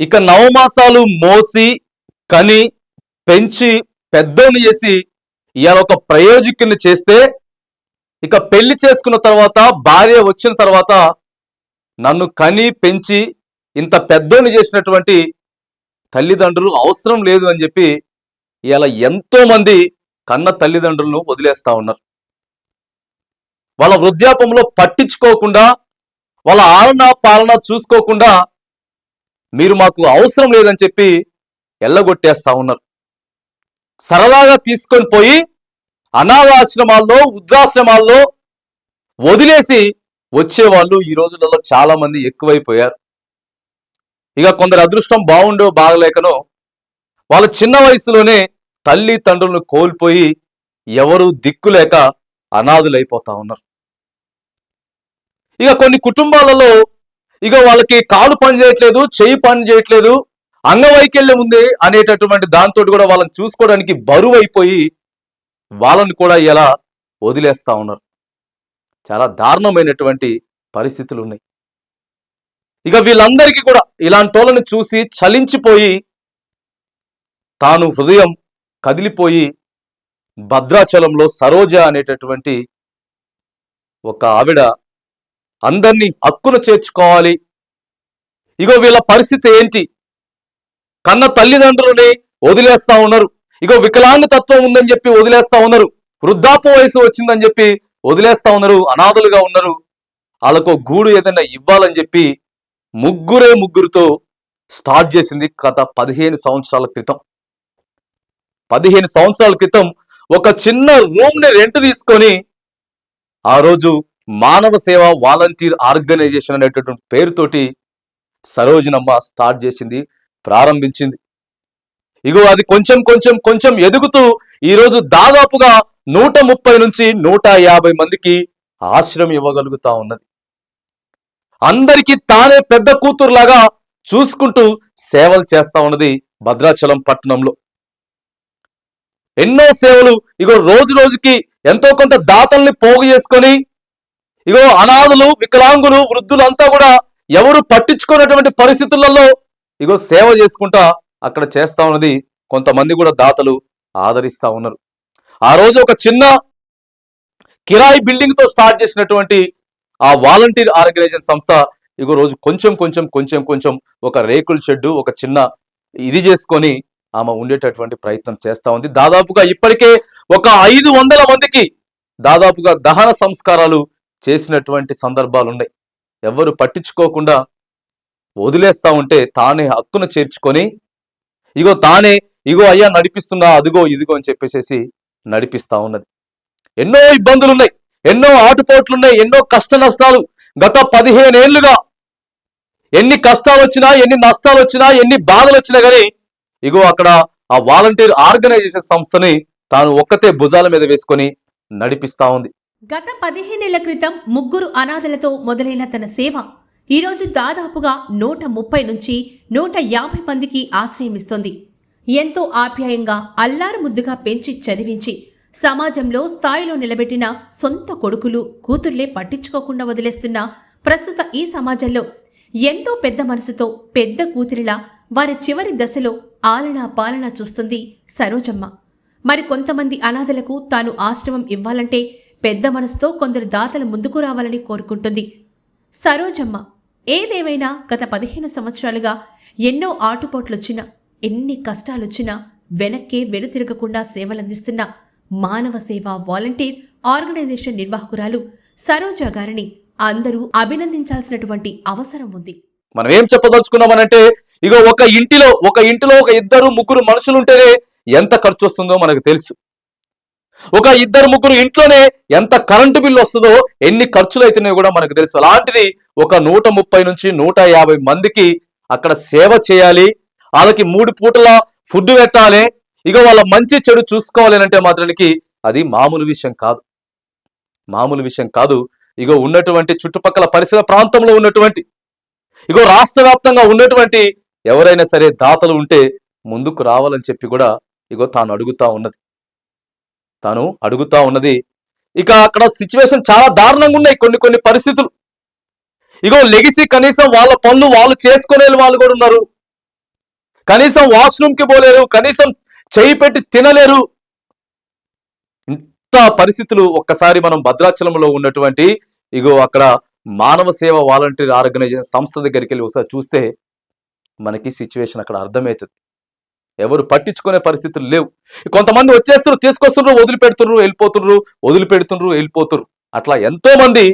ఇక నవమాసాలు మోసి కని పెంచి పెద్దోని చేసి ఇవాళ ఒక ప్రయోజకుని చేస్తే ఇక పెళ్ళి చేసుకున్న తర్వాత భార్య వచ్చిన తర్వాత నన్ను కని పెంచి ఇంత పెద్దోని చేసినటువంటి తల్లిదండ్రులు అవసరం లేదు అని చెప్పి ఇలా ఎంతో మంది కన్న తల్లిదండ్రులను వదిలేస్తా ఉన్నారు. వాళ్ళ వృద్ధాపంలో పట్టించుకోకుండా వాళ్ళ ఆలన పాలన చూసుకోకుండా మీరు మాకు అవసరం లేదని చెప్పి ఎల్లగొట్టేస్తా ఉన్నారు. సరదాగా తీసుకొని పోయి అనాథాశ్రమాల్లో వృద్ధాశ్రమాల్లో వదిలేసి వచ్చేవాళ్ళు ఈ రోజులలో చాలా మంది ఎక్కువైపోయారు. ఇక కొందరు అదృష్టం బాగుండో బాగలేకనో వాళ్ళ చిన్న వయసులోనే తల్లి తండ్రులను కోల్పోయి ఎవరు దిక్కులేక అనాథులైపోతా ఉన్నారు. ఇక కొన్ని కుటుంబాలలో ఇక వాళ్ళకి కాలు పని చేయట్లేదు చెయ్యి పని చేయట్లేదు అంగవైకల్యం ఉంది అనేటటువంటి దాంతో కూడా వాళ్ళని చూసుకోవడానికి బరువు అయిపోయి వాళ్ళని కూడా ఇలా వదిలేస్తా ఉన్నారు. చాలా దారుణమైనటువంటి పరిస్థితులు ఉన్నాయి. ఇక వీళ్ళందరికీ కూడా ఇలాంటి వాళ్ళని చూసి చలించిపోయి తాను హృదయం కదిలిపోయి భద్రాచలంలో సరోజ అనేటటువంటి ఒక ఆవిడ అందరినీ హక్కును చేర్చుకోవాలి. ఇగో వీళ్ళ పరిస్థితి ఏంటి? కన్న తల్లిదండ్రులని వదిలేస్తా ఉన్నారు. ఇగో వికలాంగతత్వం ఉందని చెప్పి వదిలేస్తా ఉన్నారు. వృద్ధాప్య వయసు వచ్చిందని చెప్పి వదిలేస్తా ఉన్నారు. అనాథలుగా ఉన్నారు. వాళ్ళకు గూడు ఏదైనా ఇవ్వాలని చెప్పి ముగ్గురే ముగ్గురుతో స్టార్ట్ చేసింది గత పదిహేను సంవత్సరాల క్రితం. పదిహేను సంవత్సరాల క్రితం ఒక చిన్న రూమ్ని రెంట్ తీసుకొని ఆ రోజు మానవ సేవ వాలంటీర్ ఆర్గనైజేషన్ అనేటటువంటి పేరుతోటి సరోజనమ్మ స్టార్ట్ చేసింది ప్రారంభించింది. ఇగో అది కొంచెం కొంచెం కొంచెం ఎదుగుతూ ఈ రోజు దాదాపుగా నూట ముప్పై నుంచి నూట యాభై మందికి ఆశ్రయం ఇవ్వగలుగుతా ఉన్నది. అందరికీ తానే పెద్ద కూతురులాగా చూసుకుంటూ సేవలు చేస్తా ఉన్నది భద్రాచలం పట్టణంలో. ఎన్నో సేవలు ఇగో రోజు రోజుకి ఎంతో కొంత దాతల్ని పోగు చేసుకొని ఇగో అనాథులు వికలాంగులు వృద్ధులు అంతా కూడా ఎవరు పట్టించుకున్నటువంటి పరిస్థితులలో ఇగో సేవ చేసుకుంటా అక్కడ చేస్తా ఉన్నది. కొంతమంది కూడా దాతలు ఆదరిస్తా ఉన్నారు. ఆ రోజు ఒక చిన్న కిరాయి బిల్డింగ్తో స్టార్ట్ చేసినటువంటి ఆ వాలంటీర్ ఆర్గనైజేషన్ సంస్థ ఇగో రోజు కొంచెం కొంచెం కొంచెం కొంచెం ఒక రేకుల షెడ్డు ఒక చిన్న ఇది చేసుకొని ఆమె ఉండేటటువంటి ప్రయత్నం చేస్తా ఉంది. దాదాపుగా ఇప్పటికే ఒక ఐదు వందల మందికి దాదాపుగా దహన సంస్కారాలు చేసినటువంటి సందర్భాలు ఉన్నాయి ఎవరు పట్టించుకోకుండా వదిలేస్తా ఉంటే తానే హక్కును చేర్చుకొని ఇగో తానే ఇగో అయ్యా నడిపిస్తున్నా అదిగో ఇదిగో అని చెప్పేసి నడిపిస్తా ఉన్నది. ఎన్నో ఇబ్బందులు ఉన్నాయి ఎన్నో ఆటుపోట్లు ఉన్నాయి ఎన్నో కష్ట నష్టాలు గత పదిహేను ఏళ్ళుగా ఎన్ని కష్టాలు వచ్చినా ఎన్ని నష్టాలు వచ్చినా ఎన్ని బాధలు వచ్చినా కానీ ఇగో అక్కడ ఆ వాలంటీర్ ఆర్గనైజేషన్ సంస్థని తాను ఒక్కతే భుజాల మీద వేసుకొని నడిపిస్తా ఉంది. గత పదిహేనేళ్ళ క్రితం ముగ్గురు అనాథలతో మొదలైన తన సేవ ఈరోజు దాదాపుగా నూట ముప్పై నుంచి నూట యాభై మందికి ఆశ్రయమిస్తోంది. ఎంతో ఆప్యాయంగా అల్లారు ముద్దుగా పెంచి చదివించి సమాజంలో స్థాయిలో నిలబెట్టిన సొంత కొడుకులు కూతుర్లే పట్టించుకోకుండా వదిలేస్తున్న ప్రస్తుత ఈ సమాజంలో ఎంతో పెద్ద మనసుతో పెద్ద కూతురిలా వారి చివరి దశలో ఆలనా పాలనా చూస్తుంది సరోజమ్మ. మరి కొంతమంది అనాథలకు తాను ఆశ్రమం ఇవ్వాలంటే పెద్ద మనసుతో కొందరు దాతలు ముందుకు రావాలని కోరుకుంటుంది. సరోజమ్మ ఏదేమైనా గత పదిహేను సంవత్సరాలుగా ఎన్నో ఆటుపోట్లొచ్చినా ఎన్ని కష్టాలొచ్చినా వెనక్కే వెనుతిరగకుండా సేవలందిస్తున్న మానవ సేవ వాలంటీర్ ఆర్గనైజేషన్ నిర్వాహకురాలు సరోజా గారిని అందరూ అభినందించాల్సినటువంటి అవసరం ఉంది. మనం ఏం చెప్పదలుచుకున్నామనంటే ఇగో ఒక ఇంటిలో ఒక ఇంటిలో ఒక ఇద్దరు ముగ్గురు మనుషులు ఉంటేనే ఎంత ఖర్చు వస్తుందో మనకు తెలుసు. ఒక ఇద్దరు ముగ్గురు ఇంట్లోనే ఎంత కరెంటు బిల్లు వస్తుందో ఎన్ని ఖర్చులు అవుతున్నాయో కూడా మనకు తెలుసు. అలాంటిది ఒక నూట ముప్పై నుంచి నూట యాభై మందికి అక్కడ సేవ చేయాలి. వాళ్ళకి మూడు పూటల ఫుడ్ పెట్టాలి. ఇక వాళ్ళ మంచి చెడు చూసుకోవాలి అంటే మాత్రానికి అది మామూలు విషయం కాదు. మామూలు విషయం కాదు. ఇగో ఉన్నటువంటి చుట్టుపక్కల పరిసర ప్రాంతంలో ఉన్నటువంటి ఇగో రాష్ట్ర వ్యాప్తంగా ఉన్నటువంటి ఎవరైనా సరే దాతలు ఉంటే ముందుకు రావాలని చెప్పి కూడా ఇగో తాను అడుగుతా ఉన్నది. తాను అడుగుతా ఉన్నది. ఇక అక్కడ సిచ్యువేషన్ చాలా దారుణంగా ఉన్నాయి. కొన్ని కొన్ని పరిస్థితులు. ఇగో లెగిసి కనీసం వాళ్ళ పనులు వాళ్ళు చేసుకునే వాళ్ళు కూడా ఉన్నారు. కనీసం వాష్రూమ్కి పోలేరు. కనీసం చేయి పెట్టి తినలేరు. ఇంత పరిస్థితులు ఒక్కసారి మనం భద్రాచలంలో ఉన్నటువంటి ఇగో అక్కడ మానవ సేవ వాలంటీర్ ఆర్గనైజేషన్ సంస్థ దగ్గరికి వెళ్ళి ఒకసారి చూస్తే మనకి సిచ్యువేషన్ అక్కడ అర్థమవుతుంది. ఎవరు పట్టించుకునే పరిస్థితులు లేవు. కొంతమంది వచ్చేస్తున్నారు తీసుకొస్తున్నారు వదిలిపెడుతున్నారు వెళ్ళిపోతున్నారు వదిలిపెడుతున్నారు వెళ్ళిపోతున్నారు. అట్లా ఎంతో మంది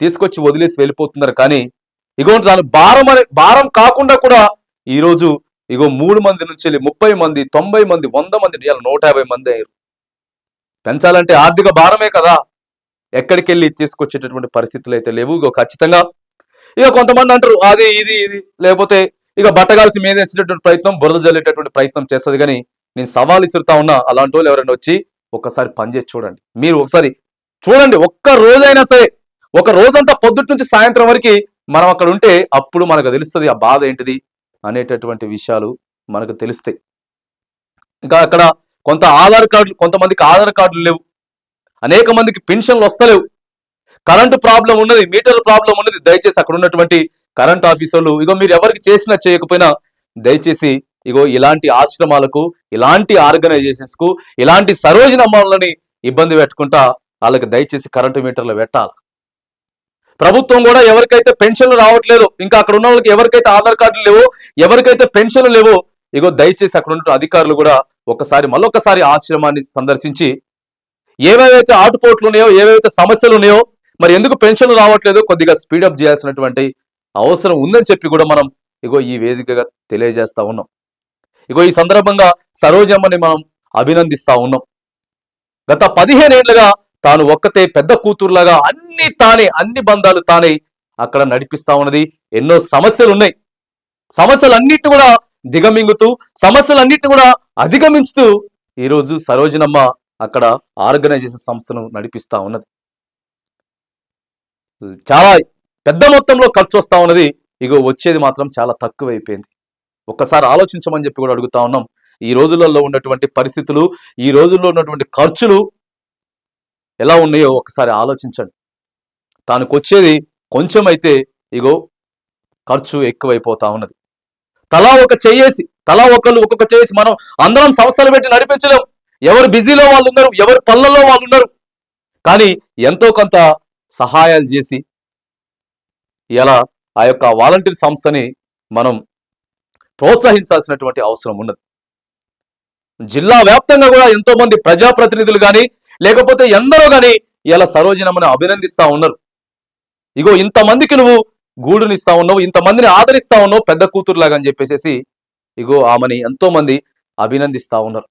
తీసుకొచ్చి వదిలేసి వెళ్ళిపోతున్నారు. కానీ ఇగో దాని భారం అనే భారం కాకుండా కూడా ఈరోజు ఇగో మూడు మంది నుంచి వెళ్ళి ముప్పై మంది తొంభై మంది వంద మంది ఇవాళ నూట యాభై మంది అయ్యారు. పెంచాలంటే ఆర్థిక భారమే కదా. ఎక్కడికి వెళ్ళి తీసుకొచ్చేటటువంటి పరిస్థితులు అయితే లేవు. ఇగో ఖచ్చితంగా ఇక కొంతమంది అంటారు అది ఇది ఇది. లేకపోతే ఇక బట్టగాల్సి మీద వేసేటటువంటి ప్రయత్నం బురద జల్లేటటువంటి ప్రయత్నం చేస్తుంది కానీ నేను సవాల్ ఇస్తుతా ఉన్నా అలాంటి వాళ్ళు ఎవరైనా వచ్చి ఒక్కసారి పనిచేసి చూడండి. మీరు ఒకసారి చూడండి ఒక్క రోజైనా సరే ఒక రోజంతా పొద్దుటి నుంచి సాయంత్రం వరకు మనం అక్కడ ఉంటే అప్పుడు మనకు తెలుస్తుంది ఆ బాధ ఏంటిది అనేటటువంటి విషయాలు మనకు తెలుస్తాయి. ఇంకా అక్కడ కొంత ఆధార్ కార్డులు కొంతమందికి ఆధార్ కార్డులు లేవు. అనేక మందికి పెన్షన్లు వస్తలేవు. కరెంటు ప్రాబ్లం ఉన్నది మీటర్ ప్రాబ్లం ఉన్నది. దయచేసి అక్కడ ఉన్నటువంటి కరెంట్ ఆఫీసర్లు ఇగో మీరు ఎవరికి చేసినా చేయకపోయినా దయచేసి ఇగో ఇలాంటి ఆశ్రమాలకు ఇలాంటి ఆర్గనైజేషన్స్కు ఇలాంటి సరోజనమ్మలని ఇబ్బంది పెట్టుకుంటా వాళ్ళకి దయచేసి కరెంటు మీటర్లు పెట్టాలి. ప్రభుత్వం కూడా ఎవరికైతే పెన్షన్లు రావట్లేదు ఇంకా అక్కడ ఉన్న వాళ్ళకి ఎవరికైతే ఆధార్ కార్డులు లేవో ఎవరికైతే పెన్షన్లు లేవో ఇగో దయచేసి అక్కడ ఉన్న అధికారులు కూడా ఒకసారి మళ్ళొకసారి ఆశ్రమాన్ని సందర్శించి ఏవేవైతే ఆటుపోట్లు ఉన్నాయో ఏవేవైతే సమస్యలు ఉన్నాయో మరి ఎందుకు పెన్షన్లు రావట్లేదో కొద్దిగా స్పీడప్ చేయాల్సినటువంటి అవసరం ఉందని చెప్పి కూడా మనం ఇగో ఈ వేదికగా తెలియజేస్తా ఉన్నాం. ఇగో ఈ సందర్భంగా సరోజమ్మని మనం అభినందిస్తా ఉన్నాం. గత పదిహేనేళ్ళుగా తాను ఒక్కతే పెద్ద కూతురులాగా అన్ని తానే అన్ని బంధాలు తానే అక్కడ నడిపిస్తా ఉన్నది. ఎన్నో సమస్యలు ఉన్నాయి సమస్యలన్నిటి కూడా దిగమింగుతూ సమస్యలన్నిటిని కూడా అధిగమించుతూ ఈరోజు సరోజనమ్మ అక్కడ ఆర్గనైజేషన్ సంస్థను నడిపిస్తా ఉన్నది. చాలా పెద్ద మొత్తంలో ఖర్చు వస్తా ఉన్నది. ఇగో వచ్చేది మాత్రం చాలా తక్కువైపోయింది. ఒక్కసారి ఆలోచించమని చెప్పి కూడా అడుగుతా ఉన్నాం. ఈ రోజులలో ఉన్నటువంటి పరిస్థితులు ఈ రోజుల్లో ఉన్నటువంటి ఖర్చులు ఎలా ఉన్నాయో ఒకసారి ఆలోచించండి. తానికి వచ్చేది కొంచెం అయితే ఇగో ఖర్చు ఎక్కువైపోతా ఉన్నది. తలా ఒక చేసి తలా ఒకళ్ళు ఒక్కొక్క చేసి మనం అందరం సంస్థలు పెట్టి నడిపించలేం. ఎవరు బిజీలో వాళ్ళు ఉన్నారు ఎవరు పనులలో వాళ్ళు ఉన్నారు కానీ ఎంతో కొంత సహాయాలు చేసి ఇలా ఆ యొక్క వాలంటీర్ సంస్థని మనం ప్రోత్సహించాల్సినటువంటి అవసరం ఉన్నది. జిల్లా వ్యాప్తంగా కూడా ఎంతో మంది ప్రజాప్రతినిధులు కానీ లేకపోతే ఎందరో కానీ ఇలా సరోజనమ్మని అభినందిస్తా ఉన్నారు. ఇగో ఇంతమందికి నువ్వు గూడునిస్తా ఉన్నావు ఇంతమందిని ఆదరిస్తా ఉన్నావు పెద్ద కూతురులాగా అని చెప్పేసి ఇగో ఆమెని ఎంతో మంది అభినందిస్తా ఉన్నారు.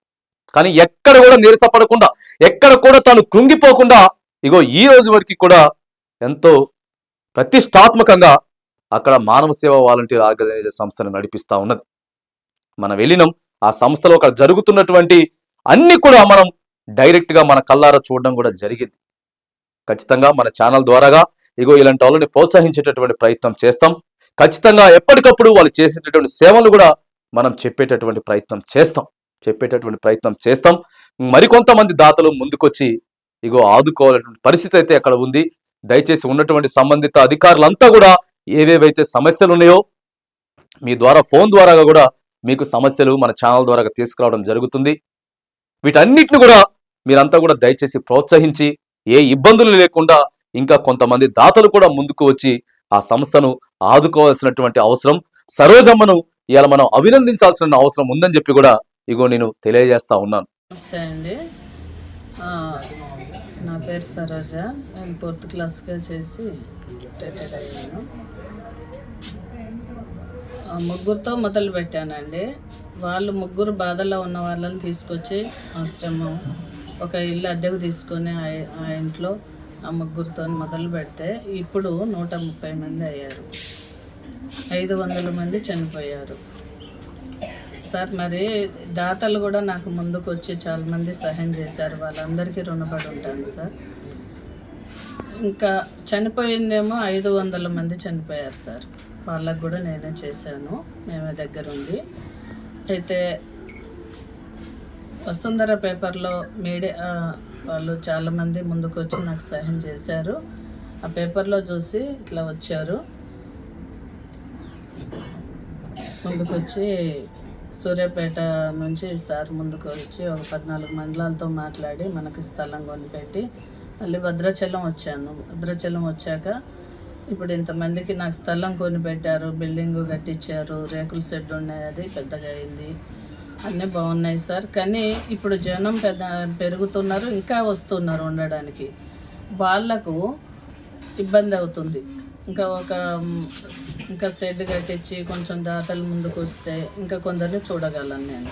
కానీ ఎక్కడ కూడా నీరసపడకుండా ఎక్కడ కూడా తాను కృంగిపోకుండా ఇగో ఈ రోజు వరకు కూడా ఎంతో ప్రతిష్టాత్మకంగా అక్కడ మానవ సేవ వాలంటీర్ ఆర్గనైజేషన్ సంస్థను నడిపిస్తా ఉన్నది. మనం వెళ్ళినాం ఆ సంస్థలో అక్కడ జరుగుతున్నటువంటి అన్ని కూడా మనం డైరెక్ట్గా మన కల్లారా చూడడం కూడా జరిగింది. ఖచ్చితంగా మన ఛానల్ ద్వారాగా ఇగో ఇలాంటి వాళ్ళని ప్రోత్సహించేటటువంటి ప్రయత్నం చేస్తాం. ఖచ్చితంగా ఎప్పటికప్పుడు వాళ్ళు చేసేటటువంటి సేవలు కూడా మనం చెప్పేటటువంటి ప్రయత్నం చేస్తాం. చెప్పేటటువంటి ప్రయత్నం చేస్తాం. మరికొంతమంది దాతలు ముందుకొచ్చి ఇగో ఆదుకోవాలటువంటి పరిస్థితి అయితే అక్కడ ఉంది. దయచేసి ఉన్నటువంటి సంబంధిత అధికారులంతా కూడా ఏవేవైతే సమస్యలు ఉన్నాయో మీ ద్వారా ఫోన్ ద్వారా కూడా మీకు సమస్యలు మన ఛానల్ ద్వారా తీసుకురావడం జరుగుతుంది. వీటన్నిటిని కూడా మీరంతా కూడా దయచేసి ప్రోత్సహించి ఏ ఇబ్బందులు లేకుండా ఇంకా కొంతమంది దాతలు కూడా ముందుకు వచ్చి ఆ సంస్థను ఆదుకోవాల్సినటువంటి అవసరం సరోజమ్మను ఇలా మనం అభినందించాల్సిన అవసరం ఉందని చెప్పి కూడా ఇగో నేను తెలియజేస్తా ఉన్నాను. నమస్తే అండి. పేరు సరోజ. నేను ఫోర్త్ క్లాస్గా చేసి రిటైర్ అయ్యాను. ఆ, ముగ్గురుతో మొదలు పెట్టానండి. వాళ్ళు ముగ్గురు బాధల్లో ఉన్న వాళ్ళని తీసుకొచ్చి ఆశ్రమం ఒక ఇల్లు అద్దెకు తీసుకొని ఆ ఇంట్లో ఆ ముగ్గురితో మొదలు పెడితే ఇప్పుడు నూట ముప్పై మంది అయ్యారు. ఐదు వందల మంది చనిపోయారు. సార్ మరి దాతలు కూడా నాకు ముందుకు వచ్చి చాలా మంది సహాయం చేశారు. వాళ్ళందరికీ రుణపడి ఉంటాను సార్. ఇంకా చనిపోయిందేమో ఐదు వందల మంది చనిపోయారు సార్. వాళ్ళకు కూడా నేనే చేశాను. మేమే దగ్గర ఉంది అయితే వసుంధర పేపర్లో మీడియా వాళ్ళు చాలామంది ముందుకు వచ్చి నాకు సహాయం చేశారు. ఆ పేపర్లో చూసి ఇట్లా వచ్చారు. ముందుకు వచ్చి సూర్యాపేట నుంచి సార్ ముందుకు వచ్చి ఒక పద్నాలుగు మండలాలతో మాట్లాడి మనకి స్థలం కొనిపెట్టి మళ్ళీ భద్రాచలం వచ్చాను. భద్రాచలం వచ్చాక ఇప్పుడు ఇంతమందికి నాకు స్థలం కొనిపెట్టారు బిల్డింగ్ కట్టించారు రేకుల షెడ్ ఉన్నాయి అది పెద్దగా అయింది. అన్నీ బాగున్నాయి సార్. కానీ ఇప్పుడు జనం పెద్ద పెరుగుతున్నారు ఇంకా వస్తున్నారు ఉండడానికి. వాళ్ళకు ఇబ్బంది అవుతుంది. ఇంకా ఒక ఇంకా షెడ్ కట్టించి కొంచెం దాతలు ముందుకు వస్తే ఇంకా కొందరిని చూడగలను నేను.